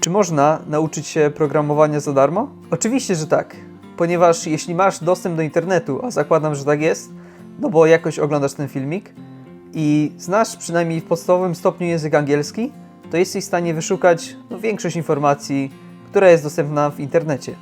Czy można nauczyć się programowania za darmo? Oczywiście, że tak, ponieważ jeśli masz dostęp do internetu, a zakładam, że tak jest, no bo jakoś oglądasz ten filmik i znasz przynajmniej w podstawowym stopniu język angielski, to jesteś w stanie wyszukać no, większość informacji, która jest dostępna w internecie.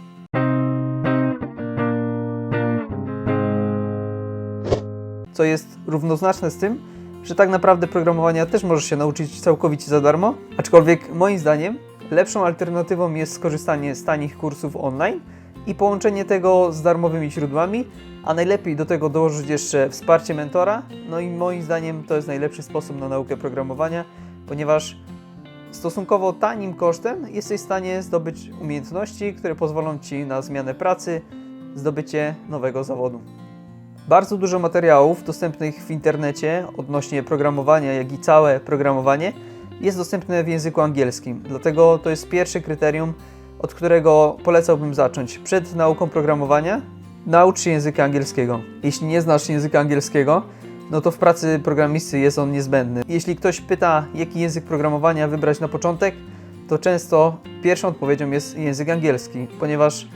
Co jest równoznaczne z tym, że tak naprawdę programowania też możesz się nauczyć całkowicie za darmo, aczkolwiek moim zdaniem lepszą alternatywą jest skorzystanie z tanich kursów online i połączenie tego z darmowymi źródłami, a najlepiej do tego dołożyć jeszcze wsparcie mentora. No i moim zdaniem to jest najlepszy sposób na naukę programowania, ponieważ stosunkowo tanim kosztem jesteś w stanie zdobyć umiejętności, które pozwolą Ci na zmianę pracy, zdobycie nowego zawodu. Bardzo dużo materiałów dostępnych w internecie odnośnie programowania, jak i całe programowanie jest dostępne w języku angielskim. Dlatego to jest pierwsze kryterium, od którego polecałbym zacząć. Przed nauką programowania naucz się języka angielskiego. Jeśli nie znasz języka angielskiego, no to w pracy programisty jest on niezbędny. Jeśli ktoś pyta, jaki język programowania wybrać na początek, to często pierwszą odpowiedzią jest język angielski, ponieważ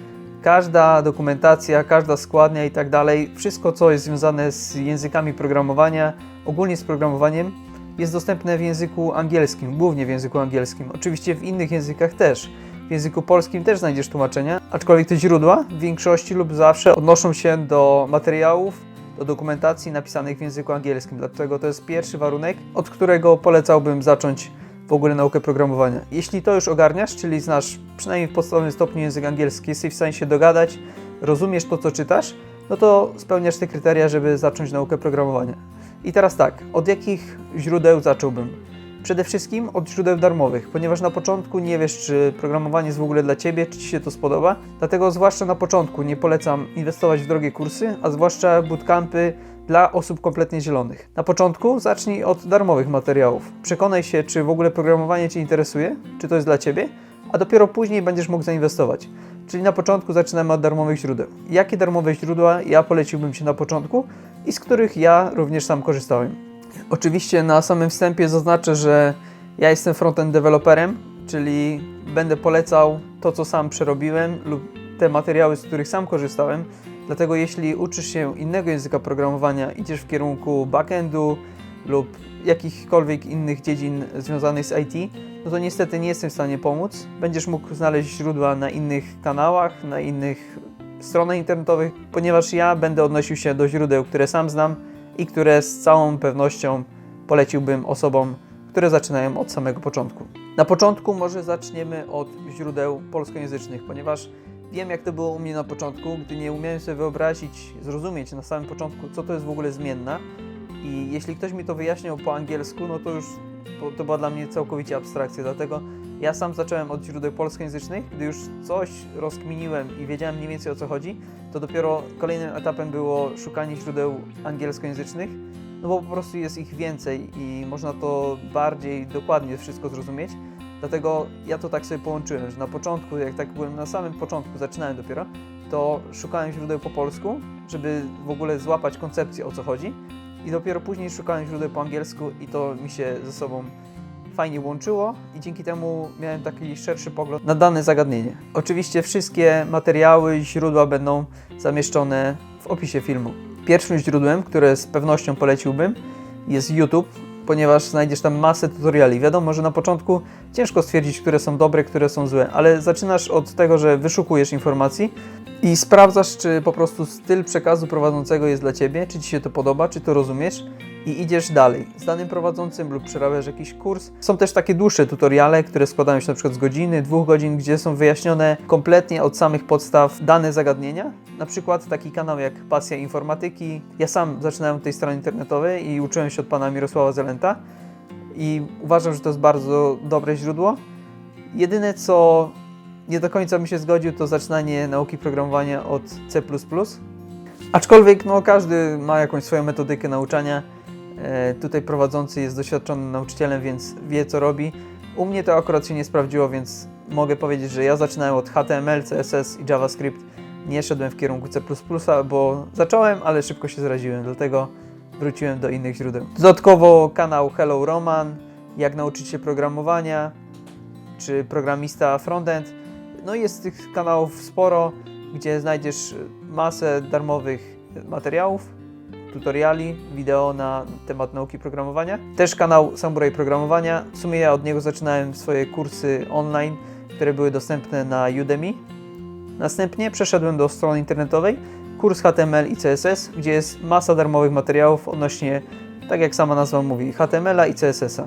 każda dokumentacja, każda składnia i tak dalej, wszystko co jest związane z językami programowania, ogólnie z programowaniem, jest dostępne w języku angielskim, głównie w języku angielskim. Oczywiście w innych językach też. W języku polskim też znajdziesz tłumaczenia, aczkolwiek te źródła w większości lub zawsze odnoszą się do materiałów, do dokumentacji napisanych w języku angielskim. Dlatego to jest pierwszy warunek, od którego polecałbym zacząć w ogóle naukę programowania. Jeśli to już ogarniasz, czyli znasz przynajmniej w podstawowym stopniu język angielski, jesteś w stanie się dogadać, rozumiesz to, co czytasz, no to spełniasz te kryteria, żeby zacząć naukę programowania. I teraz tak, od jakich źródeł zacząłbym? Przede wszystkim od źródeł darmowych, ponieważ na początku nie wiesz, czy programowanie jest w ogóle dla Ciebie, czy Ci się to spodoba. Dlatego zwłaszcza na początku nie polecam inwestować w drogie kursy, a zwłaszcza bootcampy dla osób kompletnie zielonych. Na początku zacznij od darmowych materiałów. Przekonaj się, czy w ogóle programowanie Cię interesuje, czy to jest dla Ciebie, a dopiero później będziesz mógł zainwestować. Czyli na początku zaczynamy od darmowych źródeł. Jakie darmowe źródła ja poleciłbym Ci na początku i z których ja również sam korzystałem? Oczywiście na samym wstępie zaznaczę, że ja jestem frontend deweloperem, czyli będę polecał to, co sam przerobiłem lub te materiały, z których sam korzystałem. Dlatego jeśli uczysz się innego języka programowania, idziesz w kierunku backendu lub jakichkolwiek innych dziedzin związanych z IT, no to niestety nie jestem w stanie pomóc. Będziesz mógł znaleźć źródła na innych kanałach, na innych stronach internetowych, ponieważ ja będę odnosił się do źródeł, które sam znam i które z całą pewnością poleciłbym osobom, które zaczynają od samego początku. Na początku może zaczniemy od źródeł polskojęzycznych, ponieważ wiem jak to było u mnie na początku, gdy nie umiałem sobie wyobrazić, zrozumieć na samym początku, co to jest w ogóle zmienna. I jeśli ktoś mi to wyjaśniał po angielsku, no to już to, była dla mnie całkowicie abstrakcja. Dlatego ja sam zacząłem od źródeł polskojęzycznych. Gdy już coś rozkminiłem i wiedziałem mniej więcej o co chodzi, to dopiero kolejnym etapem było szukanie źródeł angielskojęzycznych, no bo po prostu jest ich więcej i można to bardziej dokładnie wszystko zrozumieć. Dlatego ja to tak sobie połączyłem, że na początku, jak tak byłem na samym początku, zaczynałem dopiero, to szukałem źródeł po polsku, żeby w ogóle złapać koncepcję o co chodzi. I dopiero później szukałem źródeł po angielsku i to mi się ze sobą fajnie łączyło i dzięki temu miałem taki szerszy pogląd na dane zagadnienie. Oczywiście wszystkie materiały, źródła będą zamieszczone w opisie filmu. Pierwszym źródłem, które z pewnością poleciłbym, jest YouTube, ponieważ znajdziesz tam masę tutoriali. Wiadomo, że na początku ciężko stwierdzić, które są dobre, które są złe, ale zaczynasz od tego, że wyszukujesz informacji i sprawdzasz, czy po prostu styl przekazu prowadzącego jest dla Ciebie, czy Ci się to podoba, czy to rozumiesz i idziesz dalej z danym prowadzącym lub przerabiasz jakiś kurs. Są też takie dłuższe tutoriale, które składają się na przykład z godziny, dwóch godzin, gdzie są wyjaśnione kompletnie od samych podstaw dane zagadnienia. Na przykład taki kanał jak Pasja Informatyki. Ja sam zaczynałem od tej strony internetowej i uczyłem się od pana Mirosława Zelenta i uważam, że to jest bardzo dobre źródło. Jedyne co nie do końca mi się zgodził, to zaczynanie nauki programowania od C++. Aczkolwiek no, każdy ma jakąś swoją metodykę nauczania. E, tutaj prowadzący jest doświadczonym nauczycielem, więc wie co robi. U mnie to akurat się nie sprawdziło, więc mogę powiedzieć, że ja zaczynałem od HTML, CSS i JavaScript. Nie szedłem w kierunku C++, bo zacząłem, ale szybko się zraziłem, dlatego wróciłem do innych źródeł. Dodatkowo kanał Hello Roman, jak nauczyć się programowania, czy programista frontend. No jest tych kanałów sporo, gdzie znajdziesz masę darmowych materiałów, tutoriali, wideo na temat nauki programowania. Też kanał Samurai Programowania. W sumie ja od niego zaczynałem swoje kursy online, które były dostępne na Udemy. Następnie przeszedłem do strony internetowej kurs HTML i CSS, gdzie jest masa darmowych materiałów odnośnie, tak jak sama nazwa mówi, HTML-a i CSS-a.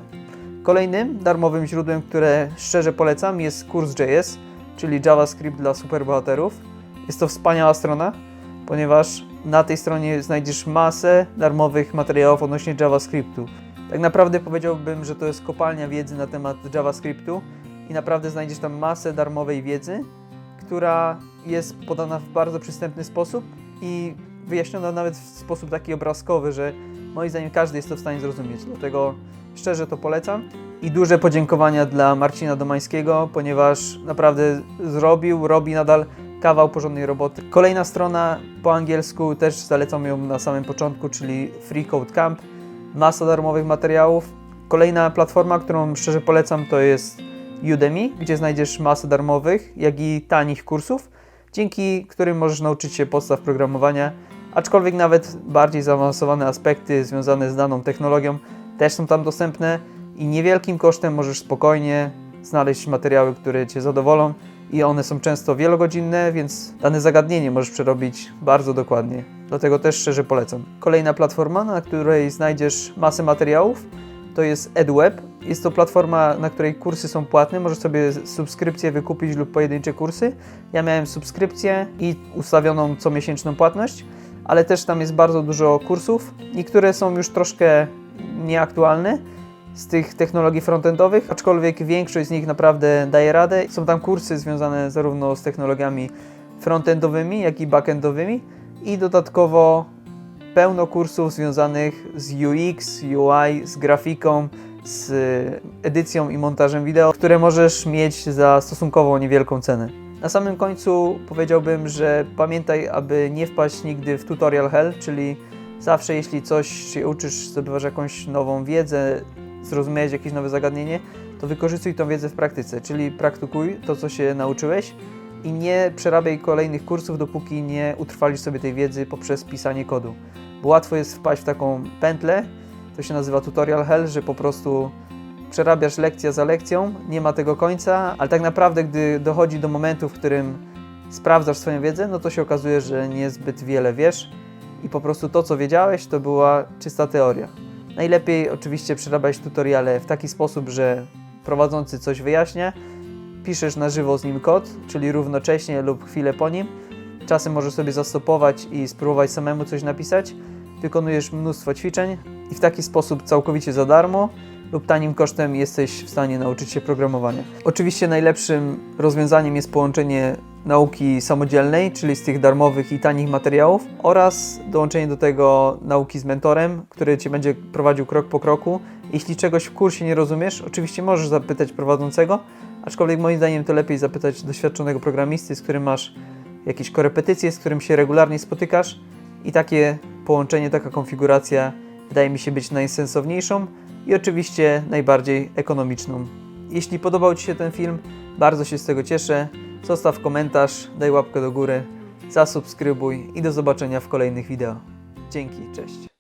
Kolejnym darmowym źródłem, które szczerze polecam, jest kurs JS, czyli JavaScript dla superbohaterów. Jest to wspaniała strona, ponieważ na tej stronie znajdziesz masę darmowych materiałów odnośnie JavaScriptu. Tak naprawdę powiedziałbym, że to jest kopalnia wiedzy na temat JavaScriptu i naprawdę znajdziesz tam masę darmowej wiedzy, która jest podana w bardzo przystępny sposób i wyjaśniona nawet w sposób taki obrazkowy, że moim zdaniem każdy jest to w stanie zrozumieć. Dlatego szczerze to polecam. I duże podziękowania dla Marcina Domańskiego, ponieważ naprawdę zrobił, robi nadal kawał porządnej roboty. Kolejna strona po angielsku, też zalecam ją na samym początku, czyli Free Code Camp. Masa darmowych materiałów. Kolejna platforma, którą szczerze polecam, to jest Udemy, gdzie znajdziesz masę darmowych, jak i tanich kursów, dzięki którym możesz nauczyć się podstaw programowania, aczkolwiek nawet bardziej zaawansowane aspekty związane z daną technologią też są tam dostępne i niewielkim kosztem możesz spokojnie znaleźć materiały, które Cię zadowolą i one są często wielogodzinne, więc dane zagadnienie możesz przerobić bardzo dokładnie. Dlatego też szczerze polecam. Kolejna platforma, na której znajdziesz masę materiałów, to jest EdWeb. Jest to platforma, na której kursy są płatne. Możesz sobie subskrypcję wykupić lub pojedyncze kursy. Ja miałem subskrypcję i ustawioną comiesięczną płatność, ale też tam jest bardzo dużo kursów. Niektóre są już troszkę nieaktualne z tych technologii frontendowych, aczkolwiek większość z nich naprawdę daje radę. Są tam kursy związane zarówno z technologiami frontendowymi, jak i backendowymi i dodatkowo pełno kursów związanych z UX, UI, z grafiką, z edycją i montażem wideo, które możesz mieć za stosunkowo niewielką cenę. Na samym końcu powiedziałbym, że pamiętaj, aby nie wpaść nigdy w tutorial hell, czyli zawsze jeśli coś się uczysz, zdobywasz jakąś nową wiedzę, zrozumiałeś jakieś nowe zagadnienie, to wykorzystuj tą wiedzę w praktyce, czyli praktykuj to, co się nauczyłeś i nie przerabiaj kolejnych kursów, dopóki nie utrwalisz sobie tej wiedzy poprzez pisanie kodu. Bo łatwo jest wpaść w taką pętlę, to się nazywa tutorial hell, że po prostu przerabiasz lekcja za lekcją, nie ma tego końca, ale tak naprawdę, gdy dochodzi do momentu, w którym sprawdzasz swoją wiedzę, no to się okazuje, że niezbyt wiele wiesz i po prostu to, co wiedziałeś, to była czysta teoria. Najlepiej oczywiście przerabiać tutoriale w taki sposób, że prowadzący coś wyjaśnia, piszesz na żywo z nim kod, czyli równocześnie lub chwilę po nim. Czasem możesz sobie zastopować i spróbować samemu coś napisać. Wykonujesz mnóstwo ćwiczeń i w taki sposób całkowicie za darmo lub tanim kosztem jesteś w stanie nauczyć się programowania. Oczywiście najlepszym rozwiązaniem jest połączenie nauki samodzielnej, czyli z tych darmowych i tanich materiałów oraz dołączenie do tego nauki z mentorem, który Cię będzie prowadził krok po kroku. Jeśli czegoś w kursie nie rozumiesz, oczywiście możesz zapytać prowadzącego, aczkolwiek moim zdaniem to lepiej zapytać doświadczonego programisty, z którym masz jakieś korepetycje, z którym się regularnie spotykasz i takie połączenie, taka konfiguracja wydaje mi się być najsensowniejszą i oczywiście najbardziej ekonomiczną. Jeśli podobał Ci się ten film, bardzo się z tego cieszę. Zostaw komentarz, daj łapkę do góry, zasubskrybuj i do zobaczenia w kolejnych wideo. Dzięki, cześć.